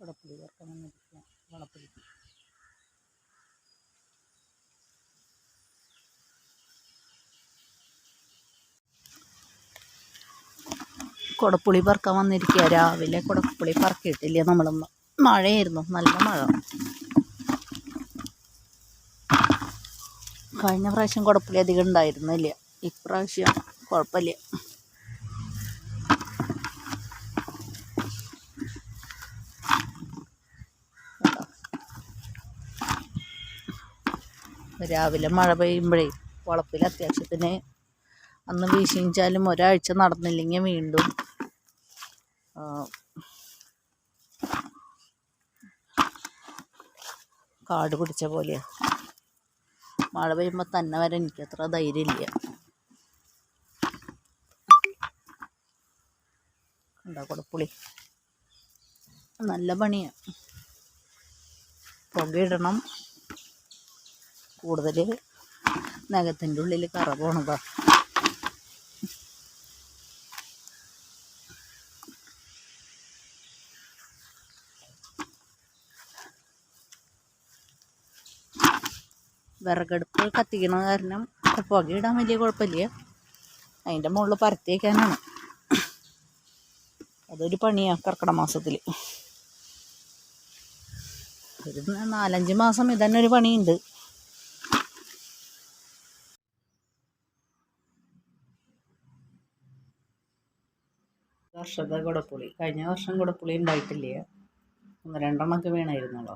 കുടപ്പുളി വറുക്കാൻ വന്നിരിക്കുക വളപ്പൊടിക്ക് കുടപ്പുളി പറക്കാൻ വന്നിരിക്കുക. രാവിലെ കുടപ്പുളി പറക്കിയിട്ടില്ല നമ്മളൊന്ന്. മഴയായിരുന്നു നല്ല മഴ. കഴിഞ്ഞ പ്രാവശ്യം കുടപ്പുളി അധികം ഉണ്ടായിരുന്നില്ല. ഇപ്രാവശ്യം കുഴപ്പമില്ല. രാവിലെ മഴ പെയ്യുമ്പോഴേ വളപ്പിൽ അത്യാവശ്യത്തിന് അന്ന് വീശിച്ചാലും ഒരാഴ്ച നടന്നില്ലെങ്കിൽ വീണ്ടും കാട് പിടിച്ച പോലെയാണ് മഴ പെയ്യുമ്പോൾ തന്നെ വരെ എനിക്കത്ര ധൈര്യമില്ല കണ്ടോ കുടപ്പുളി നല്ല പണിയാണ് പുകയിടണം. കൂടുതൽ നഖത്തിന്റെ ഉള്ളിൽ കറ പോണതാ വിറകടുപ്പ് കത്തിക്കണ കാരണം പുകയിടാൻ വലിയ കുഴപ്പമില്ല. അതിന്റെ മുകളിൽ പരത്തി വയ്ക്കാനാണ് അതൊരു പണിയാണ് കർക്കിടക മാസത്തിൽ. ഒരു നാലഞ്ച് മാസം ഇതന്നെ ഒരു പണിയുണ്ട്. വർഷത്തെ കുടപ്പുളി. കഴിഞ്ഞ വർഷം കുടപ്പുളി ഉണ്ടായിട്ടില്ല? ഒന്ന് രണ്ടെണ്ണമൊക്കെ വീണായിരുന്നല്ലോ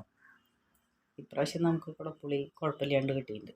ഇപ്രാവശ്യം നമുക്ക് കുടപ്പുളി കുഴപ്പമില്ലാണ്ട് കിട്ടിയിട്ടുണ്ട്.